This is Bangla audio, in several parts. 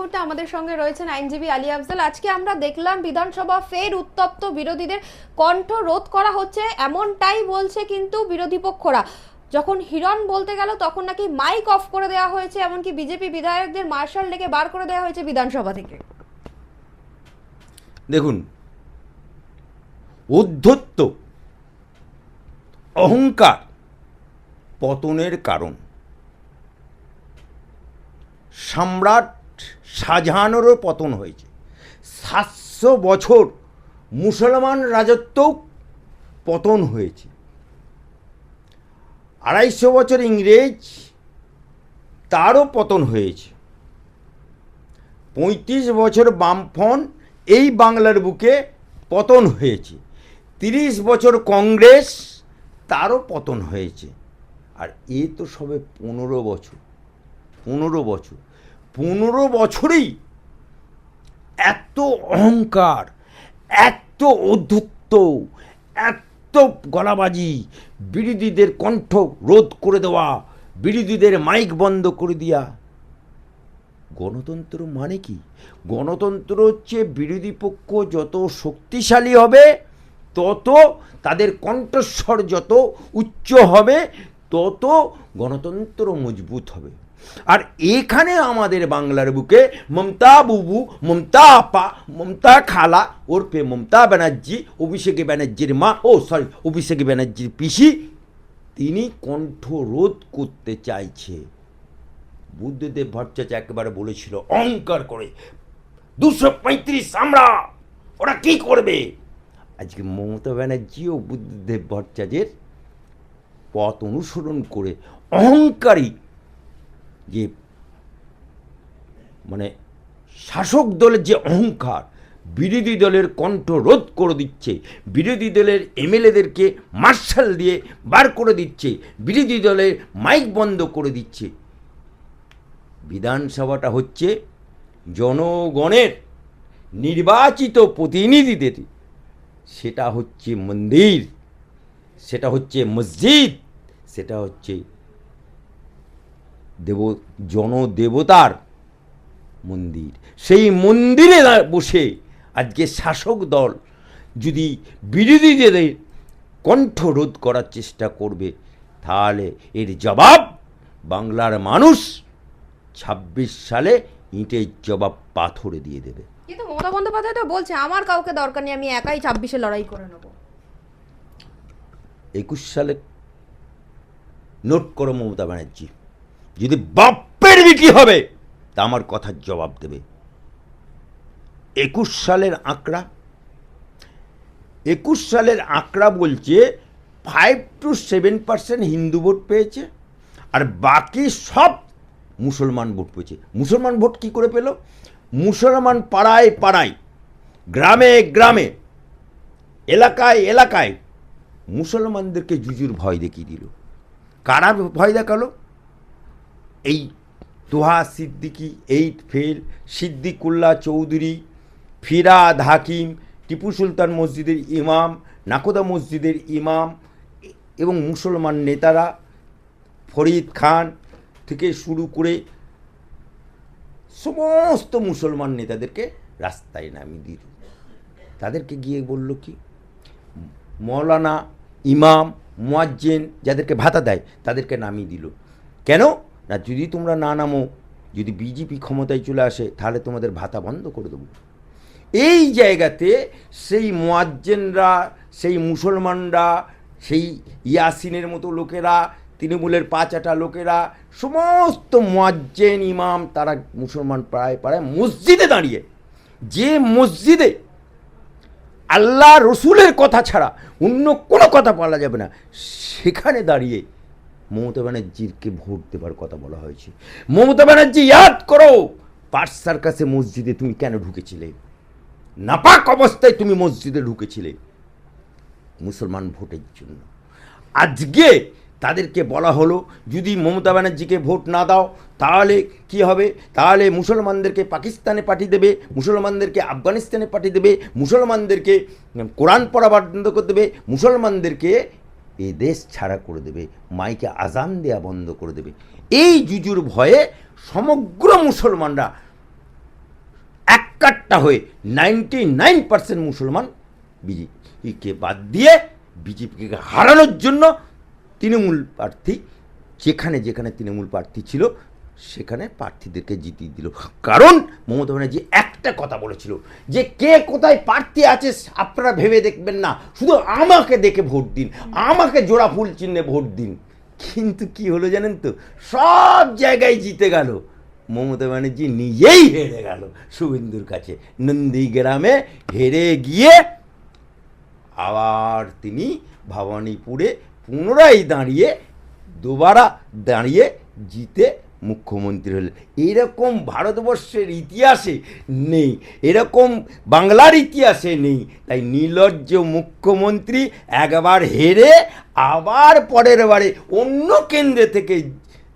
মুহূর্তে আমাদের সঙ্গে রয়েছেন আইনজীবী আলী আফজাল। আজকে আমরা দেখলাম বিধানসভা ফের উত্তপ্ত বিরোধীদের কণ্ঠ রোধ করা হচ্ছে, এমনটাই বলছে কিন্তু বিরোধী পক্ষরা। যখন হিরণ বলতে গেল, তখন নাকি মাইক অফ করে দেওয়া হয়েছে, এমনকি বিজেপি বিধায়কদের মার্শাল ডেকে বার করে দেওয়া হয়েছে বিধানসভা থেকে। দেখুন, উদ্ধত্ত অহংকার পতনের কারণ। সম্রাট শাহজাহানেরও পতন হয়েছে। সাতশো বছর মুসলমান রাজত্বও পতন হয়েছে। আড়াইশো বছর ইংরেজ তারও পতন হয়েছে। পঁয়ত্রিশ বছর বামফ্রন্ট এই বাংলার বুকে পতন হয়েছে। তিরিশ বছর কংগ্রেস তারও পতন হয়েছে। আর এ তো সবে পনেরো বছর পনেরো বছর। পনেরো বছরেই এত অহংকার, এত অধ্যত্ত এত গলাবাজি, বিরোধীদের কণ্ঠ রোধ করে দেওয়া, বিরোধীদের মাইক বন্ধ করে দেওয়া গণতন্ত্র মানে কি? গণতন্ত্র হচ্ছে বিরোধী পক্ষ যত শক্তিশালী হবে, তত তাদের কণ্ঠস্বর যত উচ্চ হবে, তত গণতন্ত্র মজবুত হবে। আর এখানে আমাদের বাংলার বুকে মমতা বুবু, মমতা আপা, মমতা খালা, ওরফে মমতা ব্যানার্জি, অভিষেক ব্যানার্জির মা, ও সরি অভিষেক ব্যানার্জির পিসি, তিনি কণ্ঠ রোধ করতে চাইছে। বুদ্ধদেব ভট্টাচার্য একেবারে বলেছিল, অহংকার করে। দুশো পঁয়ত্রিশ আমরা, ওরা কি করবে? আজকে মমতা ব্যানার্জি ও বুদ্ধদেব ভট্টাচার্যের পথ অনুসরণ করে অহংকারী যে মানে শাসক দলের যে অহংকার, বিরোধী দলের কণ্ঠ রোধ করে দিচ্ছে, বিরোধী দলের এমএলএদেরকে মার্শাল দিয়ে বার করে দিচ্ছে, বিরোধী দলের মাইক বন্ধ করে দিচ্ছে। বিধানসভাটা হচ্ছে জনগণের নির্বাচিত প্রতিনিধিদের। সেটা হচ্ছে মন্দির, সেটা হচ্ছে মসজিদ, সেটা হচ্ছে দেব জনদেবতার মন্দির। সেই মন্দিরে বসে আজকে শাসক দল যদি বিরোধীদের কণ্ঠ রোধ করার চেষ্টা করবে তাহলে এর জবাব বাংলার মানুষ ছাব্বিশ সালে ইটের জবাব পাথরে দিয়ে দেবে। কিন্তু মমতা বন্দ্যোপাধ্যায় তো বলছে আমার কাউকে দরকার নেই আমি একাই ছাব্বিশে লড়াই করে নেব। একুশ সালে নোট করো মমতা ব্যানার্জি। যদি বাপ্পের বিক্রি হবে, তা আমার কথার জবাব দেবে। একুশ সালের আঁকড়া। একুশ সালের আঁকড়া বলছে five two seven percent Hindu vote পেয়েছে, আর বাকি সব মুসলমান ভোট পেয়েছে। মুসলমান ভোট কি করে পেল? মুসলমান পাড়ায় পাড়ায়, গ্রামে গ্রামে, এলাকায় এলাকায় মুসলমানদেরকে জুজুর ভয় দেখিয়ে দিল। কারা ভয় দেখাল? এই তোহা সিদ্দিকি এইট ফেল সিদ্দিকুল্লাহ চৌধুরী, ফিরাদ হাকিম, টিপু সুলতান মসজিদের ইমাম, নাকোদা মসজিদের ইমাম এবং মুসলমান নেতারা, ফরিদ খান থেকে শুরু করে সমস্ত মুসলমান নেতাদেরকে রাস্তায় নামিয়ে দিল। তাদেরকে গিয়ে বলল কি, মৌলানা ইমাম, মোয়াজ্জেন যাদেরকে ভাতা দেয়, তাদেরকে নামিয়ে দিল। কেন? না, যদি তোমরা না নামো, যদি বিজেপি ক্ষমতায় চলে আসে, তাহলে তোমাদের ভাতা বন্ধ করে দেবো। এই জায়গাতে সেই মোয়াজ্জেনরা, সেই মুসলমানরা, সেই ইয়াসিনের মতো লোকেরা, তৃণমূলের পাঁচাটা লোকেরা, সমস্ত মোয়াজ্জেন, ইমাম, তারা মুসলমান প্রায় পাড়ায় মসজিদে দাঁড়িয়ে, যে মসজিদে আল্লাহ রসুলের কথা ছাড়া অন্য কোনো কথা বলা যাবে না, সেখানে দাঁড়িয়ে মমতা ব্যানার্জিকে ভোট দেবার কথা বলা হয়েছে। মমতা ব্যানার্জি, ইয়াদ করো পার্স সার্কাসে মসজিদে তুমি কেন ঢুকেছিলে? নাপাক অবস্থায় তুমি মসজিদে ঢুকেছিলে। মুসলমান ভোটের জন্য। আজকে তাদেরকে বলা হলো, যদি মমতা ব্যানার্জিকে ভোট না দাও, তাহলে কি হবে? তাহলে মুসলমানদেরকে পাকিস্তানে পাঠিয়ে দেবে, মুসলমানদেরকে আফগানিস্তানে পাঠিয়ে দেবে, মুসলমানদেরকে কোরআন পড়া বন্ধ করে দেবে, মুসলমানদেরকে এই দেশ ছাড়া করে দেবে, মাইকে আজান দেয়া বন্ধ করে দেবে। এই জুজুর ভয়ে সমগ্র মুসলমানরা একাট্টা হয়ে নাইনটি নাইন পার্সেন্ট মুসলমান বিজেপিকে বাদ দিয়ে বিজেপিকে হারানোর জন্য তৃণমূল প্রার্থী, যেখানে যেখানে তৃণমূল প্রার্থী ছিল সেখানে প্রার্থীদেরকে জিতিয়ে দিল। কারণ মমতা ব্যানার্জি একটা কথা বলেছিল যে কে কোথায় প্রার্থী আছে আপনারা ভেবে দেখবেন না। শুধু আমাকে দেখে ভোট দিন, আমাকে জোড়া ফুল চিহ্নে ভোট দিন। কিন্তু কি হলো জানেন তো? সব জায়গায় জিতে গেল। মমতা ব্যানার্জি নিজেই হেরে গেল শুভেন্দুর কাছে। নন্দীগ্রামে হেরে গিয়ে আবার তিনি ভবানীপুরে পুনরায় দাঁড়িয়ে, দুবারা দাঁড়িয়ে জিতে মুখ্যমন্ত্রী হলেন। এরকম ভারতবর্ষের ইতিহাসে নেই, এরকম বাংলার ইতিহাসে নেই। তাই নির্লজ্জ মুখ্যমন্ত্রী একবার হেরে, আবার পরের বারে অন্য কেন্দ্রে থেকে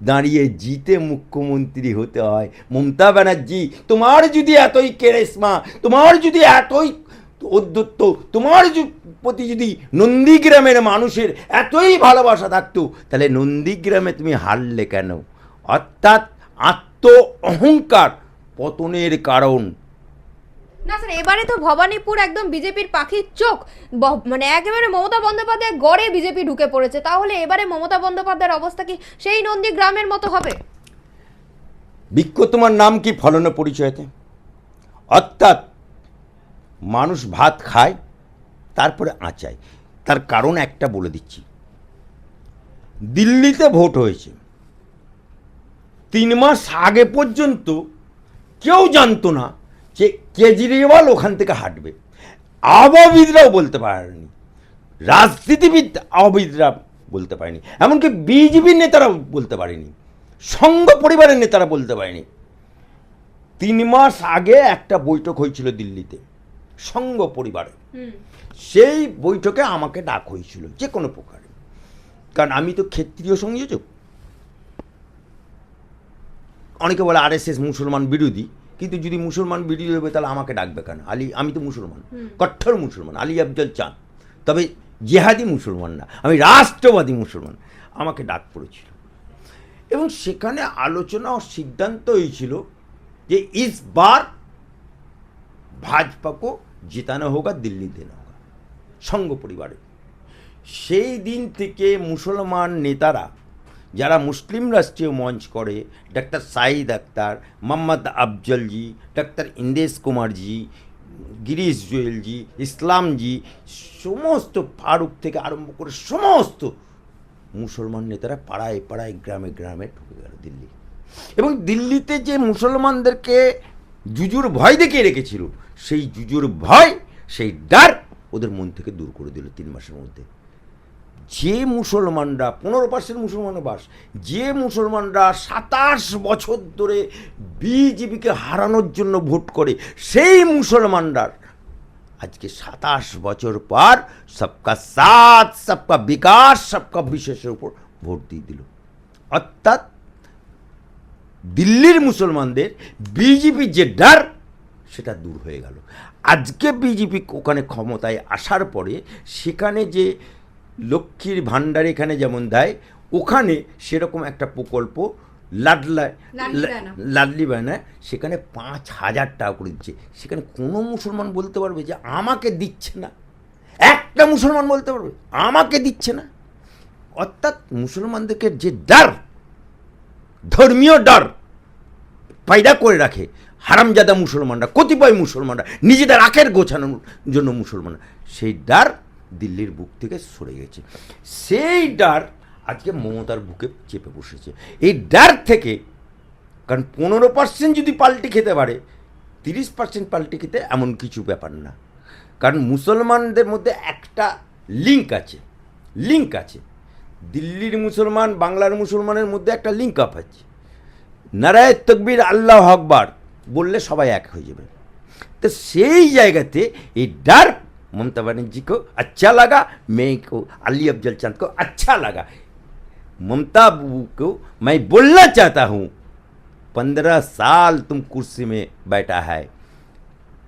দাঁড়িয়ে জিতে মুখ্যমন্ত্রী হতে হয়। মমতা ব্যানার্জি, তোমার যদি এতই কেরেসমা তোমার যদি এতই অধ্যত্ত, তোমার প্রতি যদি নন্দীগ্রামের মানুষের এতই ভালোবাসা থাকতো, তাহলে নন্দীগ্রামে তুমি হারলে কেন? অর্থাৎ আত্ম অহংকার পতনের কারণ। না স্যার এবারে তো ভবানীপুর একদম বিজেপির পাখির চোখ। মানে একেবারে মমতা বন্দ্যোপাধ্যায় গড়ে বিজেপি ঢুকে পড়েছে। তাহলে এবারে মমতা বন্দ্যোপাধ্যায়ের অবস্থা কি? সেই নন্দী গ্রামের মতো হবে? বৃক্ষ তোমার নাম কি ফলন পরিচয়তে? অর্থাৎ মানুষ ভাত খায় তারপরে আঁচায়। তার কারণ একটা বলে দিচ্ছি। দিল্লিতে ভোট হয়েছে। তিন মাস আগে পর্যন্ত কেউ জানতো না যে কেজরিওয়াল ওখান থেকে হাঁটবে। আবহাবিদরাও বলতে পারেনি। রাজনীতিবিদ আবহাবিদরা বলতে পারেনি। এমনকি বিজেপির নেতারাও বলতে পারেনি। সংঘ পরিবারের নেতারা বলতে পারেনি। তিন মাস আগে একটা বৈঠক হয়েছিল দিল্লিতে সংঘ পরিবারে সেই বৈঠকে আমাকে ডাক হয়েছিল যে কোনো প্রকারে। কারণ আমি তো ক্ষেত্রীয় সংযোজক। অনেকে বলে আরএসএস মুসলমান বিরোধী কিন্তু যদি মুসলমান বিরোধী হবে তাহলে আমাকে ডাকবে কেন? আলী আমি তো মুসলমান কট্টর মুসলমান আলী আফজল চান তবে জেহাদি মুসলমান না আমি রাষ্ট্রবাদী মুসলমান আমাকে ডাক পড়েছিল। এবং সেখানে আলোচনা ও সিদ্ধান্ত হয়েছিল যে ইস বার ভাজপা কো জিতানো হোগা দিল্লি দেনা হোগা সংঘ পরিবারে। সেই দিন থেকে মুসলমান নেতারা যারা মুসলিম রাষ্ট্রীয় মঞ্চ করে, ডাক্তার সাঈদ আক্তার, মোহাম্মদ আফজলজি, ডাক্তার ইন্দেশ কুমারজি, গিরিশ জুয়েলজি, ইসলামজি, সমস্ত ফারুক থেকে আরম্ভ করে সমস্ত মুসলমান নেতারা পাড়ায় পাড়ায়, গ্রামে গ্রামে ঢুকে গেল দিল্লি। এবং দিল্লিতে যে মুসলমানদেরকে জুজুর ভয় দেখিয়ে রেখেছিল, সেই জুজুর ভয়, সেই ডার ওদের মন থেকে দূর করে দিল তিন মাসের মধ্যে। যে মুসলমানরা, পনেরো পার্সেন্ট মুসলমানের বাস, যে মুসলমানরা সাতাশ বছর ধরে বিজেপিকে হারানোর জন্য ভোট করে, সেই মুসলমানরা আজকে সাতাশ বছর পর সবকা সাথ, সবকা বিকাশ, সবকা বিশেষের উপর ভোট দিয়ে দিল। অর্থাৎ দিল্লির মুসলমানদের বিজেপির যে ডার, সেটা দূর হয়ে গেল। আজকে বিজেপি ওখানে ক্ষমতায় আসার পরে সেখানে যে লক্ষ্মীর ভাণ্ডার এখানে যেমন দেয় ওখানে সেরকম একটা প্রকল্প লাডলা লাডলি বায়না। সেখানে পাঁচ হাজার টাকা করে দিচ্ছে। সেখানে কোনো মুসলমান বলতে পারবে যে আমাকে দিচ্ছে না। একটা মুসলমান বলতে পারবে আমাকে দিচ্ছে না। অর্থাৎ মুসলমানদেরকে যে ডার ধর্মীয় ডার পায়দা করে রাখে হারামজাদা মুসলমানরা কতিপয় মুসলমানরা নিজেদের আখের গোছানোর জন্য মুসলমানরা সেই ডার দিল্লির বুক থেকে সরে গেছে। সেই ডার আজকে মমতার বুকে চেপে বসেছে। এই ডার থেকে, কারণ পনেরো পার্সেন্ট যদি পাল্টি খেতে পারে, তিরিশ পার্সেন্ট পাল্টি খেতে এমন কিছু ব্যাপার না। কারণ মুসলমানদের মধ্যে একটা লিঙ্ক আছে লিঙ্ক আছে। দিল্লির মুসলমান, বাংলার মুসলমানের মধ্যে একটা লিঙ্ক আপ আছে। নারায় তকবির আল্লাহ আকবার বললে সবাই এক হয়ে যাবে। তো সেই জায়গাতে এই ডার ममता बनर्जी को अच्छा लगा मैं को अली अफजल चंद को अच्छा लगा ममता बू को मैं बोलना चाहता हूँ पंद्रह साल तुम कुर्सी में बैठा है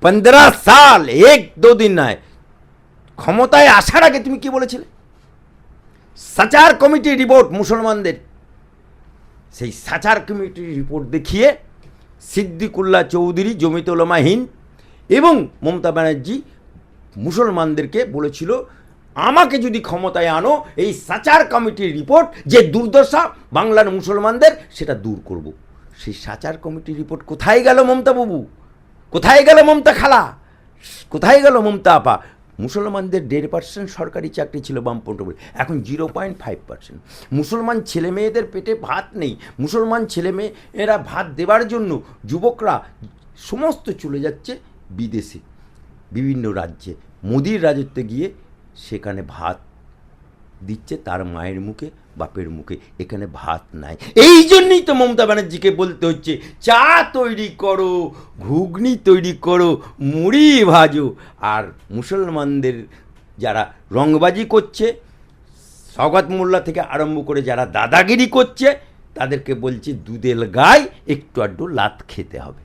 पंद्रह साल एक दो दिन নয় ক্ষমতায় আসার আগে তুমি কি বলেছিলে সাচার কমিটি রিপোর্ট মুসলমানদের সেই সাচার কমিটির রিপোর্ট দেখিয়ে সিদ্দিকুল্লাহ চৌধুরী জমিতুলমা হিন্দ এবং মমতা ব্যানার্জি মুসলমানদেরকে বলেছিল, আমাকে যদি ক্ষমতায় আনো, এই সাচার কমিটির রিপোর্ট, যে দুর্দশা বাংলার মুসলমানদের, সেটা দূর করব। সেই সাচার কমিটির রিপোর্ট কোথায় গেল মমতা বাবু কোথায় গেল মমতা খালা? কোথায় গেল মমতা আপা? মুসলমানদের দেড় পার্সেন্ট সরকারি চাকরি ছিল বামপন্থ বলে। এখন জিরো পয়েন্ট ফাইভ পার্সেন্ট মুসলমান ছেলে মেয়েদের পেটে ভাত নেই। মুসলমান ছেলে মেয়েরা ভাত দেওয়ার জন্য যুবকরা সমস্ত চলে যাচ্ছে বিদেশে। বিভিন্ন রাজ্যে। মোদির রাজত্বে গিয়ে সেখানে ভাত দিচ্ছে, তার মায়ের মুখে, বাপের মুখে। এখানে ভাত নাই। এই জন্যই তো মমতা ব্যানার্জিকে বলতে হচ্ছে, চা তৈরি করো, ঘুগনি তৈরি করো, মুড়ি ভাজো। আর মুসলমানদের যারা রংবাজি করছে সগত মোল্লা থেকে আরম্ভ করে যারা দাদাগিরি করছে, তাদেরকে বলছে দুধেল গায়ে একটু আড্ডু লাত খেতে হবে।